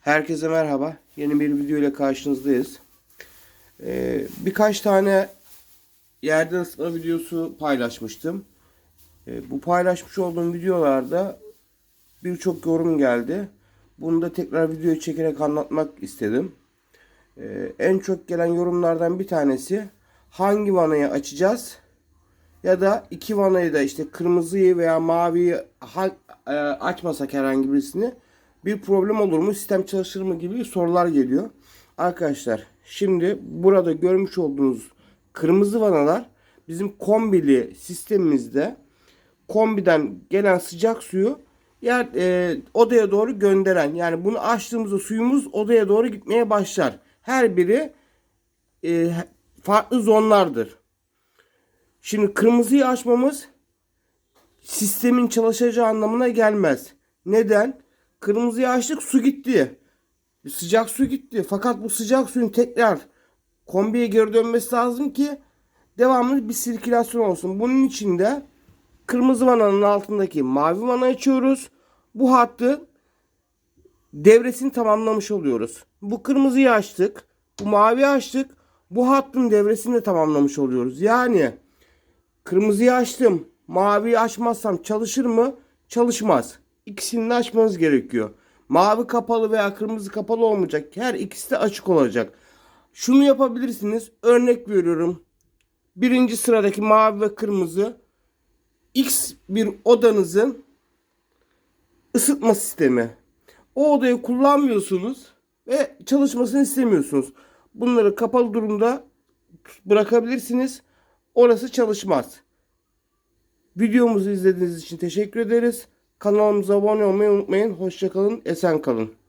Herkese merhaba. Yeni bir video ile karşınızdayız. Ee, birkaç tane yerden ısıtma videosu paylaşmıştım. Ee, bu paylaşmış olduğum videolarda birçok yorum geldi. Bunu da tekrar videoyu çekerek anlatmak istedim. Ee, en çok gelen yorumlardan bir tanesi hangi vanayı açacağız ya da iki vanayı da işte kırmızıyı veya maviyi e, açmasak herhangi birisini bir problem olur mu? Sistem çalışır mı gibi sorular geliyor. Arkadaşlar şimdi burada görmüş olduğunuz kırmızı vanalar bizim kombili sistemimizde kombiden gelen sıcak suyu yer e, odaya doğru gönderen yani bunu açtığımızda suyumuz odaya doğru gitmeye başlar. Her biri e, farklı zonlardır. Şimdi kırmızıyı açmamız sistemin çalışacağı anlamına gelmez. Neden? Kırmızıyı açtık su gitti. Sıcak su gitti. Fakat bu sıcak suyun tekrar kombiye geri dönmesi lazım ki devamlı bir sirkülasyon olsun. Bunun için de kırmızı vananın altındaki mavi vanayı açıyoruz. Bu hattı devresini tamamlamış oluyoruz. Bu kırmızıyı açtık. Bu mavi açtık. Bu hattın devresini de tamamlamış oluyoruz. Yani kırmızıyı açtım. Maviyi açmazsam çalışır mı? Çalışmaz. İkisini de açmanız gerekiyor. Mavi kapalı veya kırmızı kapalı olmayacak. Her ikisi de açık olacak. Şunu yapabilirsiniz. Örnek veriyorum. Birinci sıradaki mavi ve kırmızı X bir odanızın ısıtma sistemi. O odayı kullanmıyorsunuz ve çalışmasını istemiyorsunuz. Bunları kapalı durumda bırakabilirsiniz. Orası çalışmaz. Videomuzu izlediğiniz için teşekkür ederiz. Kanalımıza abone olmayı unutmayın. Hoşçakalın, esen kalın.